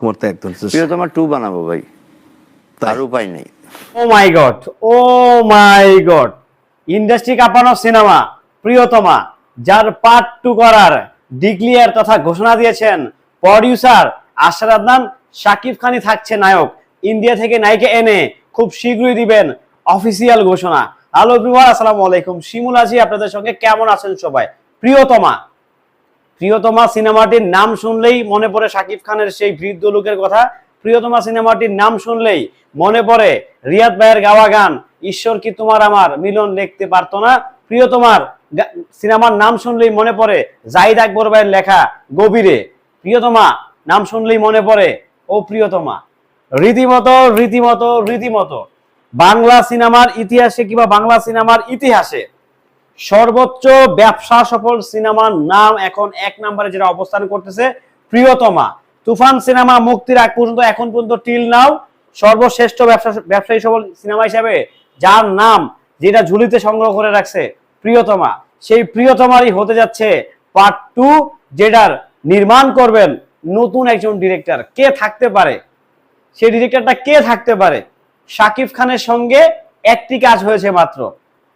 আমার তো একদম প্রিয়তমা টু বানাবো ভাই। তার উপায় নেই। ও my God oh my God industry কাঁপানো সিনেমা প্রিয়তমা যার পার্ট টু করার ডিক্লিয়ার তথা ঘোষণা দিয়েছেন প্রডিউসার আশার আদনান শাকিব খানই থাকছে নায়ক। ইন্ডিয়া থেকে নায়িকা এনে খুব শীঘ্রই দিবেন অফিসিয়াল ঘোষণা। হ্যালো এভরিওয়ান আসসালামু আলাইকুম। শিমুল আজি আপনাদের সঙ্গে কেমন আছেন সবাই? প্রিয়তমা প্রিয়তমা সিনেমাটির নাম শুনলেই মনে পড়ে শাকিব খানের সেই বৃদ্ধ লোকের কথা। প্রিয়তমা সিনেমাটির নাম শুনলেই মনে পড়ে রিয়াদ ভাইয়ের গাওয়া গান, ঈশ্বর কি তোমার আমার? মিলন লিখতে পারতো না। প্রিয়তমার সিনেমার নাম শুনলেই মনে পড়ে জাহিদ আকবর ভাইয়ের লেখা গভীরে। প্রিয়তমা, নাম শুনলেই মনে পড়ে, ও প্রিয়তমা। রীতিমতো রীতিমতো রীতিমতো বাংলা সিনেমার ইতিহাসে কিংবা বাংলা সিনেমার ইতিহাসে সর্বোচ্চ ব্যবসা সফল সিনেমার নাম এখন এক নম্বরে যেটা অবস্থান করতেছে প্রিয়তমা। তুফান সিনেমা মুক্তির আগ পর্যন্ত, এখন পর্যন্ত টিল নাও, সর্বশ্রেষ্ঠ ব্যবসা ব্যবসায়ী সফল সিনেমা হিসাবে যার নাম যেটা ঝুলিতে সংগ্রহ করে রাখছে প্রিয়তমা, সেই প্রিয়তমারই হতে যাচ্ছে পার্ট টু যেটার নির্মাণ করবেন নতুন একজন ডিরেক্টর কে থাকতে পারে? সেই ডিরেক্টরটা কে থাকতে পারে? শাকিব খানের সঙ্গে একটি কাজ হয়েছে মাত্র।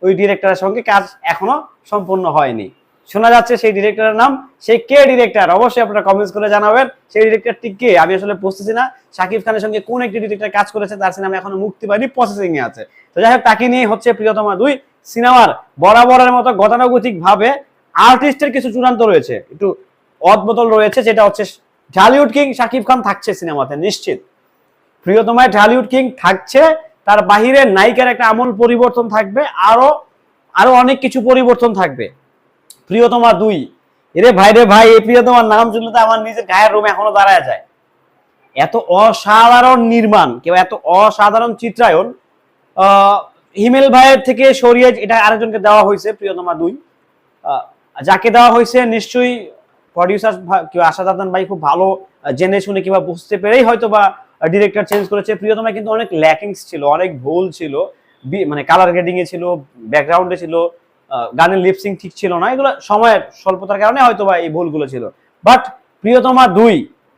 ওই ডিরেক্টরের সঙ্গে কাজ এখনও সম্পূর্ণ হয়নি। শোনা যাচ্ছে সেই ডিরেক্টরের নাম সেই কে ডিরেক্টর অবশ্যই আপনারা কমেন্টস করে জানাবেন, সেই ডিরেক্টরটি কে? আমি আসলে বুঝতেছি না শাকিব খানের সঙ্গে কোন একটি ডিরেক্টর কাজ করেছে, তার সিনেমা এখনও মুক্তি পায়নি প্রসেসিং এ আছে। তো যাই হোক, তাকে নিয়ে হচ্ছে প্রিয়তমা দুই, সিনেমার বরাবরের মতো গতানুগতিক ভাবে আর্টিস্টের কিছু চূড়ান্ত রয়েছে। একটু অদবদল রয়েছে, যেটা হচ্ছে ঢালিউড কিং শাকিব খান থাকছে সিনেমাতে নিশ্চিত। প্রিয়তমায় ঢালিউড কিং থাকছে তার বাহিরে নায়িকার একটা আমূল পরিবর্তন থাকবে, আরও আরও অনেক কিছু পরিবর্তন থাকবে। প্রিয়তমা দুই। এরে ভাই রে ভাই, এই প্রিয়তমার নাম শুনলে তো আমার নিজের গায়ের রুমে এখনও দাঁড়ায় যায়। এত অসাধারণ নির্মাণ, কেউ এত অসাধারণ চিত্রায়ন হিমেল ভাইয়ের থেকে সরিয়ে এটা আরেকজনকে দেওয়া হয়েছে, প্রিয়তমা দুই। যাকে দেওয়া হয়েছে নিশ্চয়ই প্রডিউসার কেউ আশাদ আদনান ভাই খুব ভালো জেনে শুনে কিংবা বুঝতে পেরেই হয়তো বা ডিরেক্টর চেঞ্জ করেছে। প্রিয়তমা কিন্তু অনেক ল্যাকিংস ছিল, অনেক ভুল ছিল। মানে কালার গ্রেডিং এ ছিল ব্যাকগ্রাউন্ডে ছিল গানের লিপসিং ঠিক ছিল না। এগুলো সময়ের স্বল্পতার কারণে হয়তো বা এই ভুলগুলো ছিল। বাট প্রিয়তমা দুই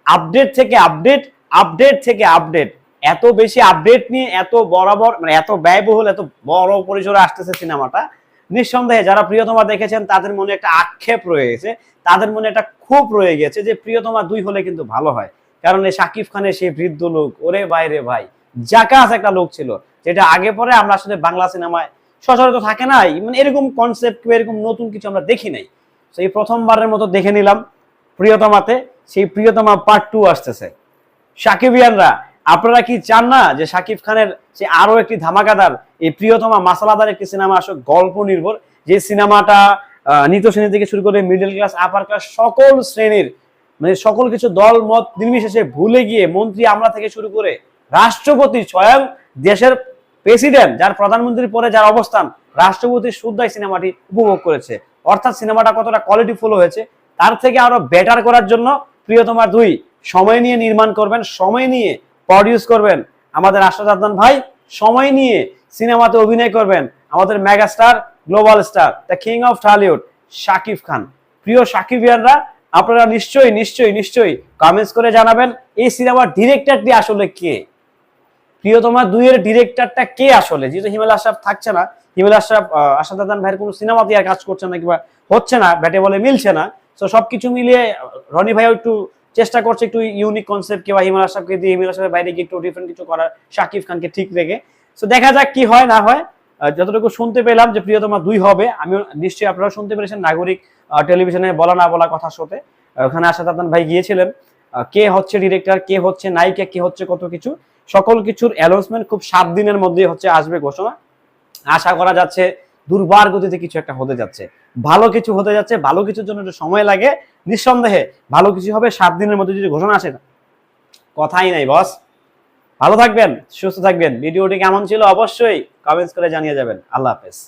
আপডেট থেকে আপডেট আপডেট থেকে আপডেট এত বেশি আপডেট নিয়ে এত বরাবর মানে এত ব্যয়বহুল, এত বড় পরিসরে আসতেছে সিনেমাটা। নিঃসন্দেহে যারা প্রিয়তমা দেখেছেন, তাদের মনে একটা আক্ষেপ রয়ে গেছে। তাদের মনে একটা ক্ষোভ রয়ে গেছে যে প্রিয়তমা দুই হলে কিন্তু ভালো হয়। কারণ এই শাকিব খানের সেই বৃদ্ধ লোক, ওরে বাইরে ভাই, জাকাস একটা লোক ছিল, যেটা আগে পরে আমরা আসলে বাংলা সিনেমায় সচরাচর থাকে নাই। মানে এরকম কনসেপ্ট এরকম নতুন কিছু আমরা দেখি নাই। এই প্রথমবারের মতো দেখে নিলাম প্রিয়তমাতে, সেই প্রিয়তমা পার্ট টু আসতেছে। সাকিবিয়ানরা, আপনারা কি চান না যে সাকিব খানের যে আরও একটি ধামাকাদার, এই প্রিয়তমা মাসালাদার একটি সিনেমা আসলে গল্প নির্ভর। যে সিনেমাটা নিত শ্রেণি থেকে শুরু করে মিডল ক্লাস আপার ক্লাস সকল শ্রেণির মানে সকল কিছু দল, মত, নির্বিশেষে ভুলে গিয়ে মন্ত্রী আমলা থেকে শুরু করে রাষ্ট্রপতি স্বয়ং দেশের প্রেসিডেন্ট, যার প্রধানমন্ত্রীর পরে যার অবস্থান রাষ্ট্রপতির শুদ্ধায় সিনেমাটি উপভোগ করেছে। অর্থাৎ সিনেমাটা কতটা কোয়ালিটি কোয়ালিটিফুল হয়েছে, তার থেকে আরও বেটার করার জন্য প্রিয়তমা দুই সময় নিয়ে নির্মাণ করবেন, সময় নিয়ে প্রডিউস করবেন। আমাদের আদনান ভাই, সময় নিয়ে সিনেমাতে অভিনয় করবেন আমাদের megastar global star the king of Tollywood Shakib Khan. প্রিয় সাকিবিয়ানরা আপনারা নিশ্চয়ই নিশ্চয়ই নিশ্চয়ই কমেন্টস করে জানাবেন, এই সিনেমার ডিরেক্টরটি আসলে কে? প্রিয়তমা দুইয়ের ডিরেক্টরটা কে আসলে? যেহেতু হিমেল আশরাফ থাকছে না, হিমেল আশরাফ আশাদ আদান ভাইয়ের কোনো সিনেমাতে আর কাজ করছে না, কিংবা হচ্ছে না, ব্যাটে বলে মিলছে না তো সবকিছু মিলিয়ে রনি ভাইও একটু চেষ্টা করছে একটু ইউনিক কনসেপ্ট কিংবা হিমেল আশরাফকে দিয়ে হিমেল আশরাফের বাইরে গিয়ে একটু ডিফারেন্ট কিছু করার, শাকিব খানকে ঠিক রেখে তো দেখা যাক কি হয়, না হয় যতটুকু শুনতে পেলাম যে প্রিয়তমা দুই হবে আমি নিশ্চয়ই আপনারা শুনতে পেরেছেন, নাগরিক টেলিভিশনে বলা না বলা কথা শোতে। ওখানে আশাদ আদান ভাই গিয়েছিলেন। কে হচ্ছে ডিরেক্টর কে হচ্ছে নায়িকা, কে হচ্ছে কত কিছু, সকল কিছুর অ্যানাউন্সমেন্ট খুব সাত দিনের মধ্যে হচ্ছে আসবে ঘোষণা। আশা করা যাচ্ছে দুর্বার গতিতে কিছু একটা হতে যাচ্ছে। ভালো কিছু হতে যাচ্ছে, ভালো কিছুর জন্য সময় লাগে। নিঃসন্দেহে ভালো কিছু হবে, সাত দিনের মধ্যে যদি ঘোষণা আসে না। কথাই নাই বস ভালো থাকবেন, সুস্থ থাকবেন। ভিডিওটি কেমন ছিল অবশ্যই কমেন্টস করে জানিয়ে যাবেন। আল্লাহ হাফেজ।